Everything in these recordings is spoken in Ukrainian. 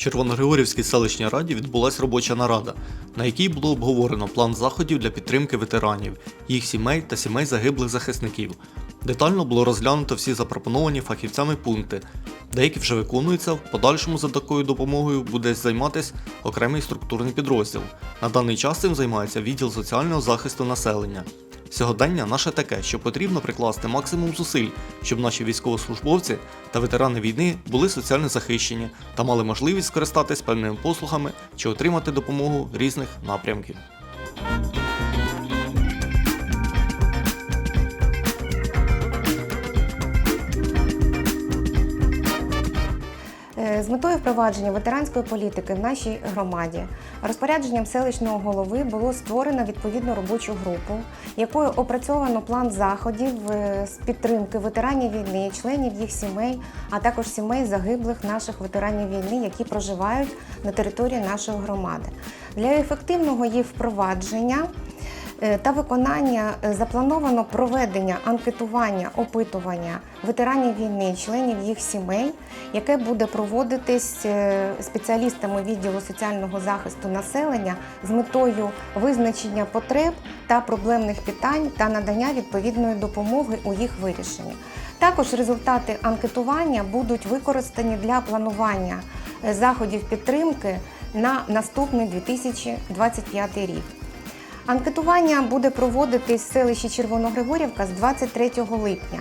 Червоногригорівській селищній раді відбулася робоча нарада, на якій було обговорено план заходів для підтримки ветеранів, їх сімей та сімей загиблих захисників. Детально було розглянуто всі запропоновані фахівцями пункти. Деякі вже виконуються, в подальшому за такою допомогою буде займатися окремий структурний підрозділ. На даний час цим займається відділ соціального захисту населення. Сьогодення наше таке, що потрібно прикласти максимум зусиль, щоб наші військовослужбовці та ветерани війни були соціально захищені та мали можливість скористатись певними послугами чи отримати допомогу різних напрямків. Метою впровадження ветеранської політики в нашій громаді розпорядженням селищного голови було створено відповідну робочу групу, якою опрацьовано план заходів е, з підтримки ветеранів війни, членів їх сімей, а також сімей загиблих наших ветеранів війни, які проживають на території нашої громади. Для ефективного їх впровадження та виконання е, заплановано проведення анкетування, опитування ветеранів війни, членів їх сімей, яке буде проводитись е, спеціалістами відділу соціального захисту населення з метою визначення потреб та проблемних питань та надання відповідної допомоги у їх вирішенні. Також результати анкетування будуть використані для планування е, заходів підтримки на наступний 2025 рік. Анкетування буде проводитись в селищі Червоногригорівка з 23 липня.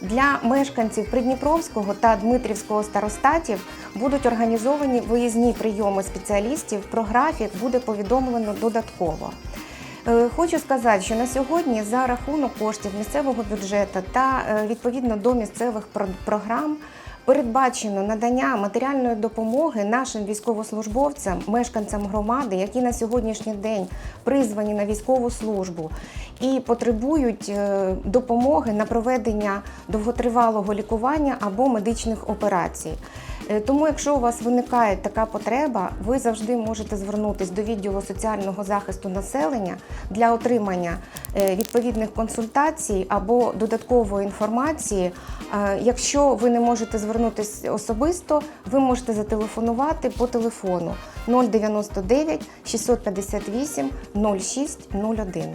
Для мешканців Придніпровського та Дмитрівського старостатів будуть організовані виїзні прийоми спеціалістів. Про графік буде повідомлено додатково. Е, Хочу сказати, що на сьогодні за рахунок коштів місцевого бюджету та е, відповідно до місцевих про- програм передбачено надання матеріальної допомоги нашим військовослужбовцям, мешканцям громади, які на сьогоднішній день призвані на військову службу і потребують е, допомоги на проведення довготривалого лікування або медичних операцій. Е, Тому, якщо у вас виникає така потреба, ви завжди можете звернутися до відділу соціального захисту населення для отримання відповідних консультацій або додаткової інформації. Е, Якщо ви не можете звернутися особисто, ви можете зателефонувати по телефону 099 658 0601.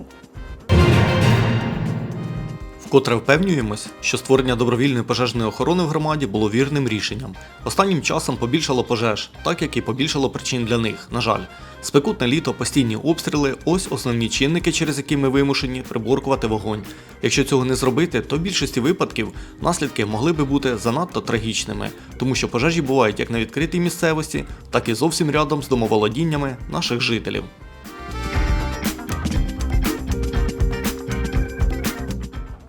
Вкотре впевнюємось, що створення добровільної пожежної охорони в громаді було вірним рішенням. Останнім часом побільшало пожеж, так як і побільшало причин для них. На жаль, спекутне літо, постійні обстріли ось основні чинники, через які ми вимушені приборкувати вогонь. Якщо цього не зробити, то в більшості випадків наслідки могли би бути занадто трагічними, тому що пожежі бувають як на відкритій місцевості, так і зовсім рядом з домоволодіннями наших жителів.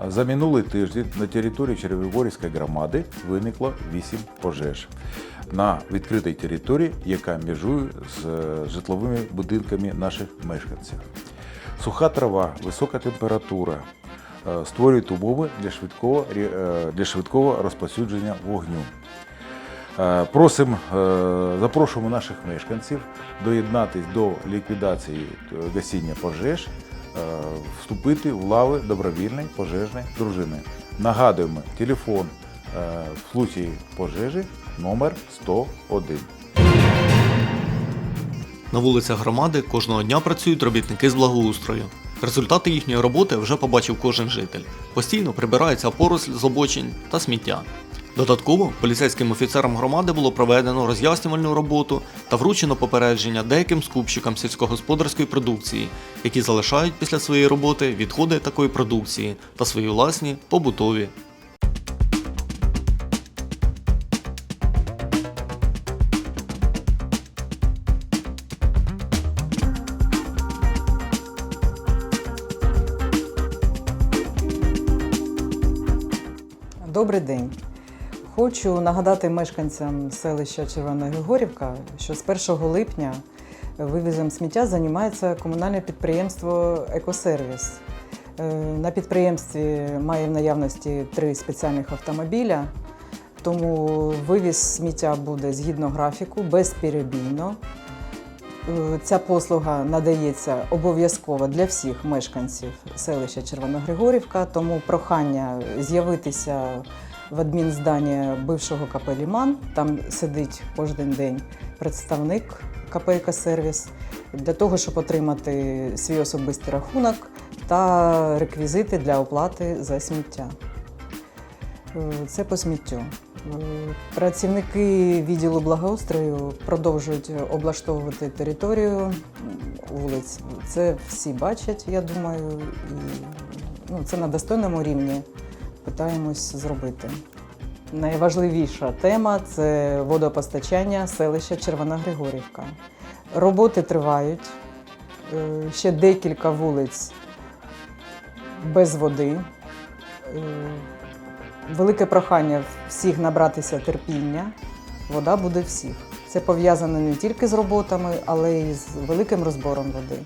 За минулий тиждень на території Червогорівської громади виникло 8 пожеж на відкритій території, яка межує з е, житловими будинками наших мешканців. Суха трава, висока температура е, створюють умови для швидкого, е, для швидкого розповсюдження вогню. Просимо, е, запрошуємо наших мешканців доєднатись до ліквідації гасіння пожеж, вступити в лави добровільної пожежної дружини. Нагадуємо, телефон е, в случаї пожежі номер 101. На вулицях громади кожного дня працюють робітники з благоустрою. Результати їхньої роботи вже побачив кожен житель. Постійно прибирається поросль з обочень та сміття. Додатково поліцейським офіцерам громади було проведено роз'яснювальну роботу та вручено попередження деяким скупщикам сільськогосподарської продукції, які залишають після своєї роботи відходи такої продукції та свої власні побутові Добрий день. Хочу нагадати мешканцям селища Червона Григорівка, що з 1 липня вивізом сміття займається комунальне підприємство Екосервіс. Е, На підприємстві має в наявності три спеціальних автомобіля, тому вивіз сміття буде згідно графіку, безперебійно. Е, Ця послуга надається обов'язково для всіх мешканців селища Червоногригорівка, тому прохання з'явитися в адмінзданні бившого КП Ліман. Там сидить кожен день представник КП «Екосервіс» для того, щоб отримати свій особистий рахунок та реквізити для оплати за сміття. Е, Це по сміттю. Е, Працівники відділу благоустрою продовжують облаштовувати територію вулиць. Це всі бачать, я думаю, і ну, це на достойному рівні питаємось зробити. Найважливіша тема це водопостачання селища Червона Григорівка. Роботи тривають. Е, Ще декілька вулиць без води. Е, Велике прохання всіх набратися терпіння. Вода буде всіх. Це пов'язано не тільки з роботами, але й з великим розбором води.